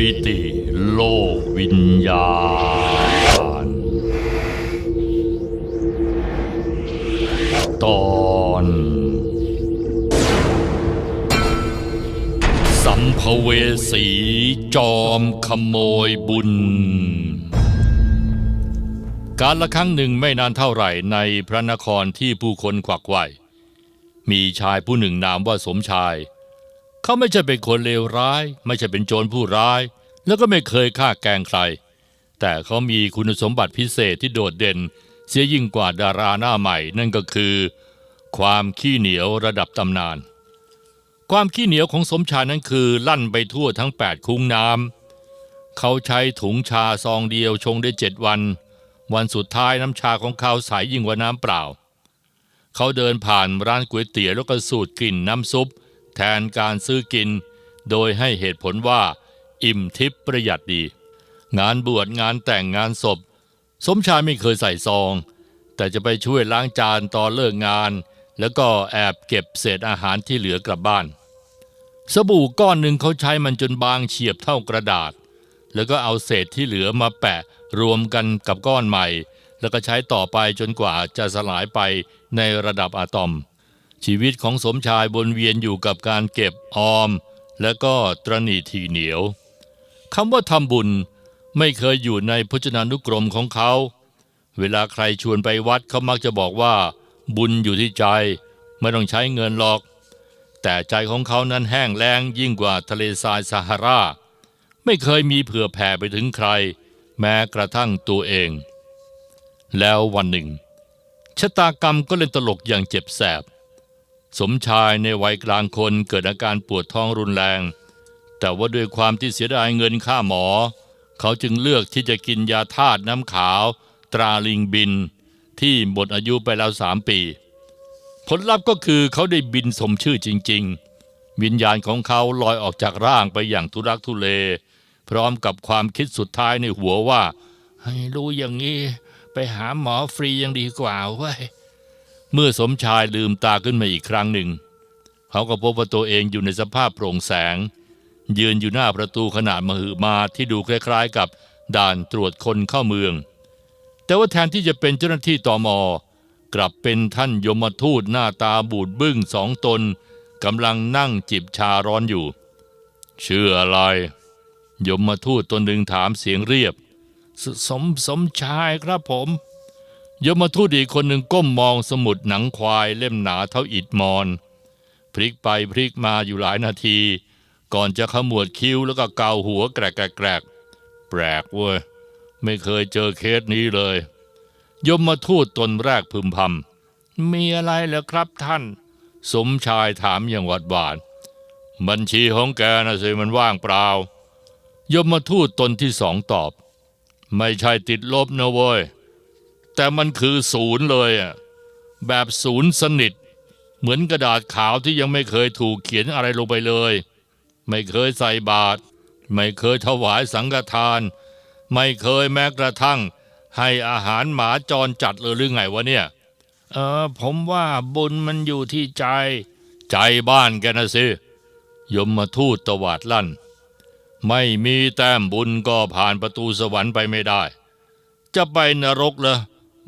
มิติโลกวิญญาณ ตอนสัมภเวสีจอมขโมยบุญ การละครั้งหนึ่งไม่นานเท่าไหร่ในพระนครที่ผู้คนขวักไขว่มีชายผู้หนึ่งนามว่าสมชาย เขาไม่ใช่เป็นคนเลวร้าย ไม่ใช่เป็นโจรผู้ร้าย แล้วก็ไม่เคยฆ่าแกงใคร แต่เขามีคุณสมบัติพิเศษที่โดดเด่น เสียยิ่งกว่าดาราหน้าใหม่นั่นก็คือ ความขี้เหนียวระดับตำนาน ความขี้เหนียวของสมชายนั้นคือลั่นไปทั่วทั้ง 8 คุ้งน้ำเขาใช้ถุงชาซองเดียวชงได้เจ็ดวัน วันสุดท้ายน้ำชาของเขาใสยิ่งกว่าน้ำเปล่า เขาเดินผ่านร้านก๋วยเตี๋ยวแล้วก็สูดกลิ่นน้ำซุป ทนการซื้อกิน โดยให้เหตุผลว่า อิ่มทิพย์ประหยัดดี งานบวชงานแต่งงานศพ สมชายไม่เคยใส่ซอง แต่จะไปช่วยล้างจานตอนเลิกงาน แล้วก็แอบเก็บเศษอาหารที่เหลือกลับบ้าน สบู่ก้อนหนึ่งเขาใช้มันจนบางเฉียบเท่ากระดาษ แล้วก็เอาเศษที่เหลือมาแปะรวมกันกับก้อนใหม่ แล้วก็ใช้ต่อไปจนกว่าจะสลายไปในระดับอะตอม ชีวิตของสมชายวนเวียนอยู่กับการเก็บออม และก็ตรณีทีเหนียวคำว่าทำบุญไม่เคยอยู่ในพจนานุกรมของเขา เวลาใครชวนไปวัดเขามักจะบอกว่า บุญอยู่ที่ใจ ไม่ต้องใช้เงินหรอก แต่ใจของเขานั้นแห้งแล้งยิ่งกว่าทะเลทรายซาฮารา ไม่เคยมีเผื่อแผ่ไปถึงใคร แม้กระทั่งตัวเอง แล้ววันหนึ่งชะตากรรมก็เล่นตลกอย่างเจ็บแสบ สมชายในวัยกลางคนเกิดอาการปวดท้องรุนแรง แต่ว่าด้วยความที่เสียดายเงินค่าหมอ เขาจึงเลือกที่จะกินยาธาตุน้ำขาว ตราลิงบิน ที่หมดอายุไปแล้วสามปี ผลลัพธ์ก็คือเขาได้บินสมชื่อจริง ๆ วิญญาณของเขาลอยออกจากร่างไปอย่างทุรักทุเล พร้อมกับความคิดสุดท้ายในหัวว่า ให้รู้อย่างนี้ ไปหาหมอฟรียังดีกว่าเว้ย เมื่อสมชายลืมตาขึ้นมาอีกครั้งหนึ่ง เขาก็พบว่าตัวเองอยู่ในสภาพโปร่งแสง ยืนอยู่หน้าประตูขนาดมหึมาที่ดูคล้ายๆกับด่านตรวจคนเข้าเมือง แต่ว่าแทนที่จะเป็นเจ้าหน้าที่ตอมกลับเป็นท่านยมทูตหน้าตาบูดบึ้งสองตนกำลังนั่งจิบชาร้อนอยู่ชื่ออะไร ยมทูตตนหนึ่งถามเสียงเรียบสสมสมชายครับผม ยมทูตอีกคนหนึ่งก้มมองสมุดหนังควายเล่มหนาเท่าอิฐมอน พลิกไปพลิกมาอยู่หลายนาที ก่อนจะขมวดคิ้วแล้วก็เกาหัวแกรกแกรกแกรกแปลกเว้ยไม่เคยเจอเคสนี้เลย ยมมาทูตตนแรกพึมพำมีอะไรเหรอครับท่าน สมชายถามอย่างหวาดหวานบัญชีของแกนะสิมันว่างเปล่า ยมมาทูตตนที่สองตอบ ไม่ใช่ติดลบนะเว้ย แต่มันคือศูนย์เลยอะแบบศูนย์สนิท เหมือนกระดาษขาวที่ยังไม่เคยถูกเขียนอะไรลงไปเลย ไม่เคยใส่บาตรไม่เคยถวายสังฆทาน ไม่เคยแม้กระทั่ง ให้อาหารหมาจรจัดเลยหรือไงวะเนี่ยเออผมว่าบุญมันอยู่ที่ใจ ใจบ้านแกนะสิยมมาทูตตวาดลั่น ไม่มีแต้มบุญก็ผ่านประตูสวรรค์ไปไม่ได้ จะไปนรกเหรอ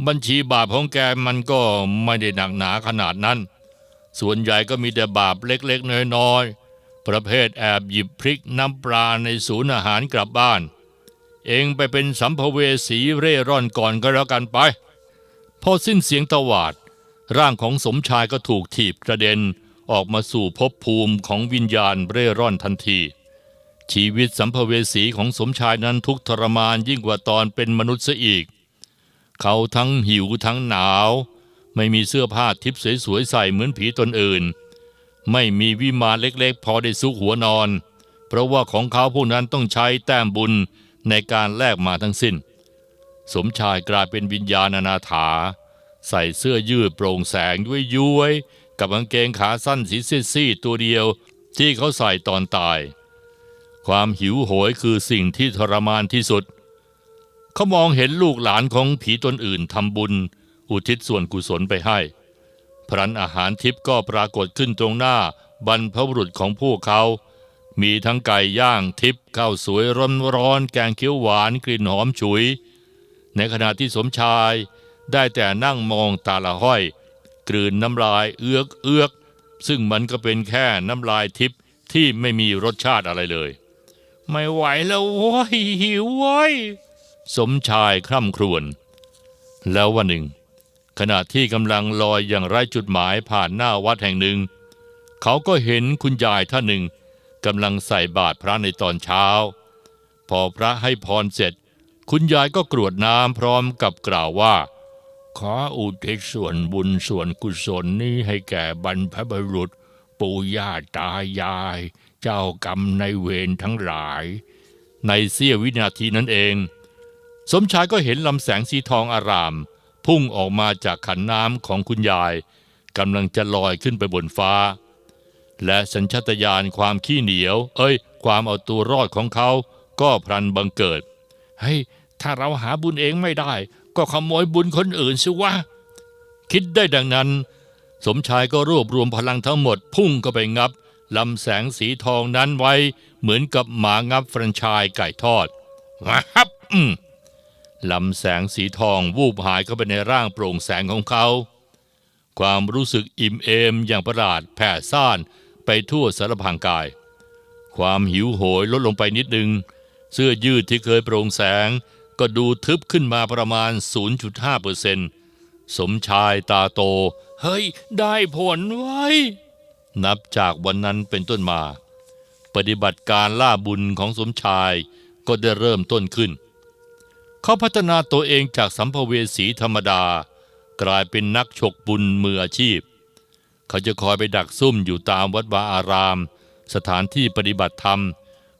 บัญชีบาปของแกมันก็ไม่ได้หนักหนาขนาดนั้น ส่วนใหญ่ก็มีแต่บาปเล็กๆ น้อยๆ ประเภทแอบหยิบพริกน้ำปลาในศูนย์อาหารกลับบ้าน เองไปเป็นสัมภเวสีเร่ร่อนก่อนก็แล้วกันไป พอสิ้นเสียงตวาด ร่างของสมชายก็ถูกถีบกระเด็นออกมาสู่ภพภูมิของวิญญาณเร่ร่อนทันที ชีวิตสัมภเวสีของสมชายนั้นทุกทรมานยิ่งกว่าตอนเป็นมนุษย์เสียอีก เขาทั้งหิวทั้งหนาว ไม่มีเสื้อผ้าทิพย์สวยๆใส่เหมือนผีตนอื่น ไม่มีวิมานเล็กๆ พอได้ซุกหัวนอน เพราะว่าของเขาพวกนั้นต้องใช้แต้มบุญในการแลกมาทั้งสิ้น สมชายกลายเป็นวิญญาณนาถา ใส่เสื้อยืดโปร่งแสงด้วยย้วยๆกับกางเกงขาสั้นสีซีดๆตัวเดียวที่เขาใส่ตอนตาย ความหิวโหยคือสิ่งที่ทรมานที่สุดเเขามองเห็นลูกหลานของผีตนอื่นทำบุญ อุทิศส่วนกุศลไปให้ พรันอาหารทิพย์ก็ปรากฏขึ้นตรงหน้าบรรพบุรุษของพวกเขา มีทั้งไก่ย่างทิพย์ข้าวสวยร้อนร้อนๆแกงเขียวหวานกลิ่นหอมฉุย ในขณะที่สมชายได้แต่นั่งมองตาละห้อย กลืนน้ำลายเอือกเอือก ซึ่งมันก็เป็นแค่น้ำลายทิพย์ที่ไม่มีรสชาติอะไรเลย ไม่ไหวแล้วโว้ยหิวโว้ย สมชายคร่ำครวญ แล้ววันหนึ่ง ขณะที่กำลังลอยอย่างไร้จุดหมายผ่านหน้าวัดแห่งหนึ่ง เขาก็เห็นคุณยายท่านหนึ่งกำลังใส่บาตรพระในตอนเช้า พอพระให้พรเสร็จ คุณยายก็กรวดน้ำพร้อมกับกล่าวว่า ขออุทิศส่วนบุญส่วนกุศลนี้ให้แก่บรรพบุรุษ ปู่ย่าตายาย เจ้ากรรมในเวรทั้งหลาย ในเสี้ยววินาทีนั้นเอง สมชายก็เห็นลำแสงสีทองอาราม พุ่งออกมาจากขันน้ำของคุณยายกำลังจะลอยขึ้นไปบนฟ้า และสัญชาตญาณความขี้เหนียว เอ้ย ความเอาตัวรอดของเขา ก็พลันบังเกิดเฮ้ยถ้าเราหาบุญเองไม่ได้ ก็ขโมยบุญคนอื่นสิวะคิดได้ดังนั้น สมชายก็รวบรวมพลังทั้งหมดพุ่งเข้าไปงับลำแสงสีทองนั้นไว้เหมือนกับหมางับแฟรนไชายไก่ทอดวับอืม ลำแสงสีทองวูบหายเข้าไปในร่างโปร่งแสงของเขา ความรู้สึกอิ่มเอมอย่างประหลาดแผ่ซ่านไปทั่วสารพางกาย ความหิวโหยลดลงไปนิดนึง เสื้อยืดที่เคยโปร่งแสงก็ดูทึบขึ้นมาประมาณ 0.5%สมชายตาโต เฮ้ย ได้ผลไว้ นับจากวันนั้นเป็นต้นมา ปฏิบัติการล่าบุญของสมชายก็ได้เริ่มต้นขึ้น เขาพัฒนาตัวเองจากสัมภเวสีธรรมดา กลายเป็นนักฉกบุญมืออาชีพ เขาจะคอยไปดักซุ่มอยู่ตามวัดวาอาราม สถานที่ปฏิบัติธรรม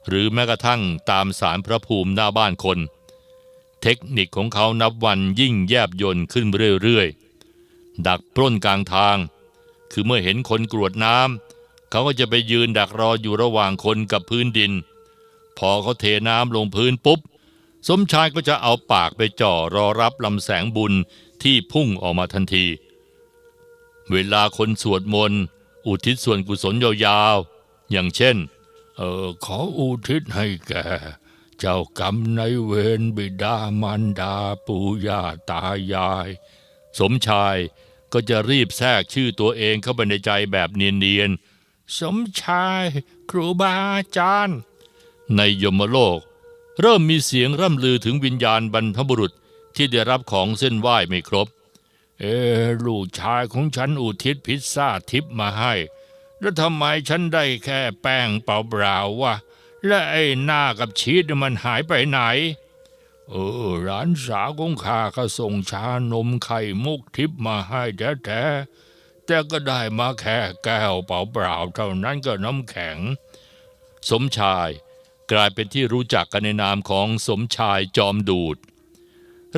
หรือแม้กระทั่งตามสารพระภูมิหน้าบ้านคน เทคนิคของเขานับวันยิ่งแยบยนต์ขึ้นเรื่อยๆ ดักปล้นกลางทาง คือเมื่อเห็นคนกรวดน้ำเขาก็จะไปยืนดักรออยู่ระหว่างคนกับพื้นดิน พอเขาเทน้ำลงพื้นปุ๊บ สมชายก็จะเอาปากไปจ่อรอรับลำแสงบุญที่พุ่งออกมาทันที เวลาคนสวดมนต์อุทิศส่วนกุศลยาวๆ อย่างเช่น เออขออุทิศให้แก่เจ้ากรรมในายเวรบิดามารดาปู่ย่าตายาย สมชายก็จะรีบแทรกชื่อตัวเองเข้าไปในใจแบบเนียนๆ สมชาย ครูบาอาจารย์ ในยมโลก เริ่มมีเสียงร่ำลือถึงวิญญาณบรรพบุรุษที่ได้รับของเส้นไหว้ไม่ครบ เออลูกชายของฉันอุทิศพิซซ่าทิปมาให้ แล้วทำไมฉันได้แค่แป้งเปล่าๆวะและไอ้หน้ากับชีสมันหายไปไหน เออร้านสาวของข้าก็ส่งชานมไข่มุกทิพมาให้แท้ๆแต่ก็ได้มาแค่แก้วเปล่าๆเท่านั้นก็น้ำแข็ง สมชาย กลายเป็นที่รู้จักกันในนามของสมชายจอมดูด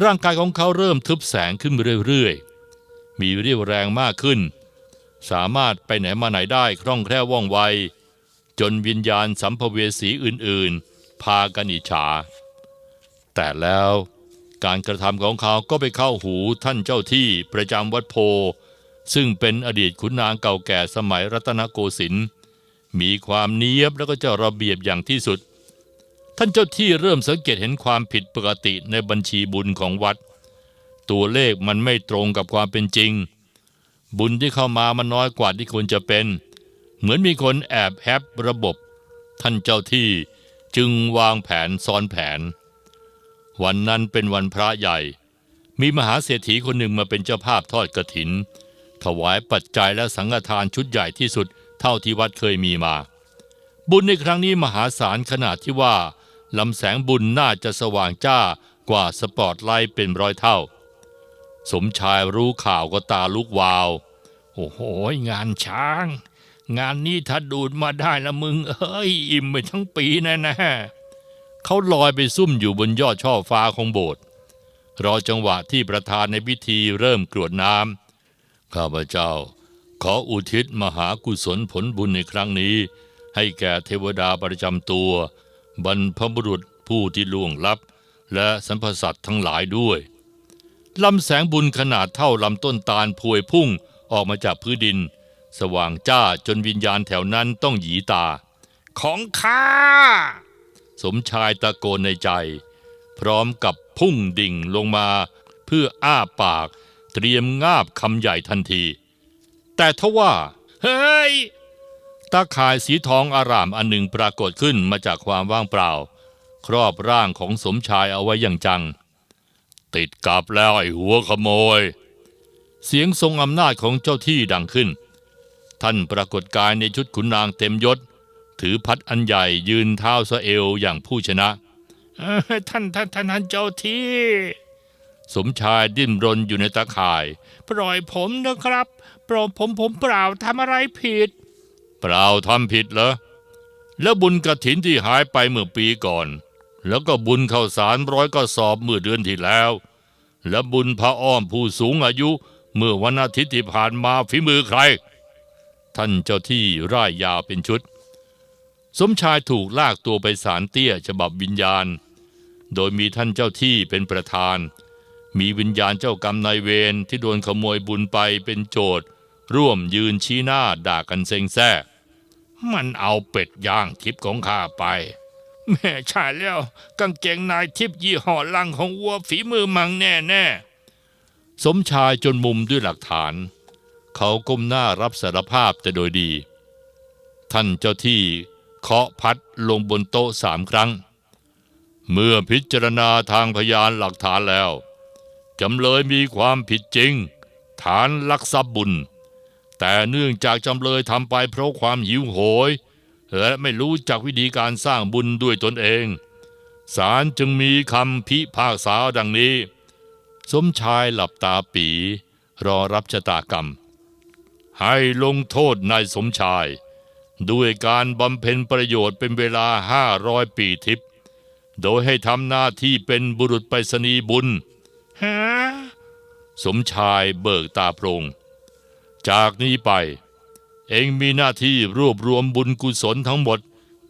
ร่างกายของเขาเริ่มทึบแสงขึ้นเรื่อยๆ มีเรี่ยวแรงมากขึ้น สามารถไปไหนมาไหนได้คล่องแคล่วว่องไว จนวิญญาณสัมภเวสีอื่นๆ พากันอิจฉา แต่แล้วการกระทำของเขาก็ไปเข้าหูท่านเจ้าที่ประจำวัดโพ ซึ่งเป็นอดีตขุนนางเก่าแก่สมัยรัตนโกสินทร์มีความเนียบแล้วก็เจ้าระเบียบอย่างที่สุด ท่านเจ้าที่เริ่มสังเกตเห็นความผิดปกติในบัญชีบุญของวัด ตัวเลขมันไม่ตรงกับความเป็นจริง บุญที่เข้ามามันน้อยกว่าที่ควรจะเป็น เหมือนมีคนแอบแฮประบบ ท่านเจ้าที่จึงวางแผนซ้อนแผน วันนั้นเป็นวันพระใหญ่ มีมหาเศรษฐีคนหนึ่งมาเป็นเจ้าภาพทอดกระถิน ถวายปัจจัยและสังฆทานชุดใหญ่ที่สุดเท่าที่วัดเคยมีมา บุญในครั้งนี้มหาศาลขนาดที่ว่า ลำแสงบุญน่าจะสว่างจ้ากว่าสปอตไลท์เป็นร้อยเท่า สมชายรู้ข่าวก็ตาลุกวาว โอ้โห งานช้าง งานนี้ถ้าดูดมาได้ละมึง เอ้ย อิ่มไปทั้งปีแน่น่ๆเขาลอยไปซุ่มอยู่บนยอดช่อฟ้าของโบสถ์รอจังหวะที่ประธานในพิธีเริ่มกรวดน้ำข้าพเจ้า ขออุทิศมหากุศลผลบุญในครั้งนี้ ให้แก่เทวดาประจำตัว บรรพบุรุษผู้ที่ล่วงลับ และสรรพสัตว์ทั้งหลายด้วยลำแสงบุญขนาดเท่าลำต้นตาลพวยพุ่งออกมาจากพื้นดิน สว่างจ้าจนวิญญาณแถวนั้นต้องหยีตา ของข้าสมชายตะโกนในใจ พร้อมกับพุ่งดิ่งลงมา เพื่ออ้าปาก เตรียมงาบคำใหญ่ทันที แต่ทว่า เฮ้ย ตาข่ายสีทองอารามอันหนึ่งปรากฏขึ้นมาจากความว่างเปล่า ครอบร่างของสมชายเอาไว้อย่างจัง ติดกับแล้วไอ้หัวขโมย เสียงทรงอำนาจของเจ้าที่ดังขึ้น ท่านปรากฏกายในชุดขุนนางเต็มยศ ถือพัดอันใหญ่ยืนเท้าสะเอวอย่างผู้ชนะท่านท่านท่านเจ้าที่ สมชายดิ้นรนอยู่ในตาข่าย ปล่อยผมนะครับ ปล่อยผมผมเปล่าทำอะไรผิด ล่าทำผิดเหรอ แล้วบุญกระถินที่หายไปเมื่อปีก่อน แล้วก็บุญข้าวสารร้อยก็สอบเมื่อเดือนที่แล้ว และบุญพระอ้อมผู้สูงอายุเมื่อวันอาทิตย์ที่ผ่านมาฝีมือใคร ท่านเจ้าที่ร่ายยาวเป็นชุด สมชายถูกลากตัวไปศาลเตี้ยฉบับวิญญาณ โดยมีท่านเจ้าที่เป็นประธาน มีวิญญาณเจ้ากรรมนายเวรที่โดนขโมยบุญไปเป็นโจทย์ร่วมยืนชี้หน้าด่ากันเซ็งแซ่ มันเอาเป็ดย่างทิพย์ของข้าไป แม่ใช่แล้วกางเกงนายทิพย์ยี่ห้อลังของวัวฝีมือมังแน่แน่สมชายจนมุมด้วยหลักฐาน เขาก้มหน้ารับสารภาพแต่โดยดี ท่านเจ้าที่เคาะพัดลงบนโต๊ะสามครั้ง เมื่อพิจารณาทางพยานหลักฐานแล้วจำเลยมีความผิดจริง ฐานลักทรัพย์บุญ แต่เนื่องจากจำเลยทำไปเพราะความหิวโหย และไม่รู้จักวิธีการสร้างบุญด้วยตนเองศาลจึงมีคำพิพากษาดังนี้ สมชายหลับตาปี รอรับชะตากรรม ให้ลงโทษนายสมชาย ด้วยการบำเพ็ญประโยชน์เป็นเวลาห้าร้อยปีทิพย์โดยให้ทำหน้าที่เป็นบุรุษไปรษณีย์บุญฮะสมชายเบิกตาโพรง จากนี้ไป เองมีหน้าที่รวบรวมบุญกุศลทั้งหมด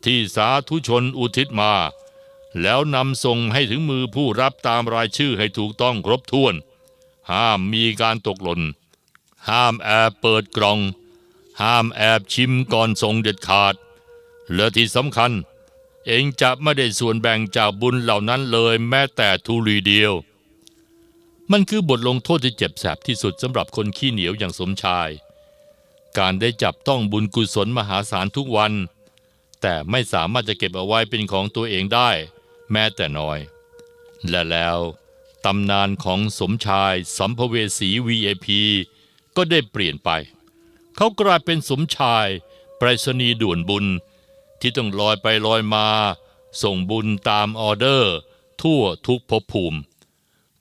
ที่สาธุชนอุทิศมา แล้วนำส่งให้ถึงมือผู้รับตามรายชื่อให้ถูกต้องครบถ้วน ห้ามมีการตกหล่น ห้ามแอบเปิดกล่อง ห้ามแอบชิมก่อนส่งเด็ดขาด และที่สำคัญ เองจะไม่ได้ส่วนแบ่งจากบุญเหล่านั้นเลยแม้แต่ทุลีเดียว มันคือบทลงโทษที่เจ็บแสบที่สุดสำหรับคนขี้เหนียวอย่างสมชาย การได้จับต้องบุญกุศลมหาศาลทุกวัน แต่ไม่สามารถจะเก็บเอาไว้เป็นของตัวเองได้ แม้แต่น้อย และแล้วตำนานของสมชายสัมภเวสี VIP ก็ได้เปลี่ยนไป เขากลายเป็นสมชายไปรษณีย์ด่วนบุญ ที่ต้องลอยไปลอยมา ส่งบุญตามออเดอร์ ทั่วทุกภพภูมิ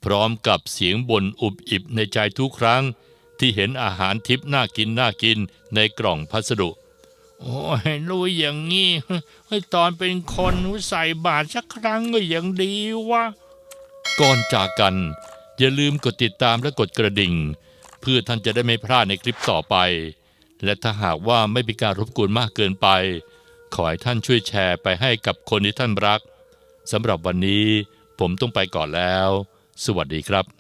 พร้อมกับเสียงบ่นอุบอิบในใจทุกครั้ง ที่เห็นอาหารทิพน่ากินน่ากินในกล่องพัสดุ โอ้ยรู้อย่างงี้ตอนเป็นคนใส่บาตรสักครั้งก็ยังดีวะก่อนจากกัน อย่าลืมกดติดตามและกดกระดิ่ง เพื่อท่านจะได้ไม่พลาดในคลิปต่อไป และถ้าหากว่าไม่เป็นการรบกวนมากเกินไป ขอให้ท่านช่วยแชร์ไปให้กับคนที่ท่านรักสำหรับวันนี้ผมต้องไปก่อนแล้ว สวัสดีครับ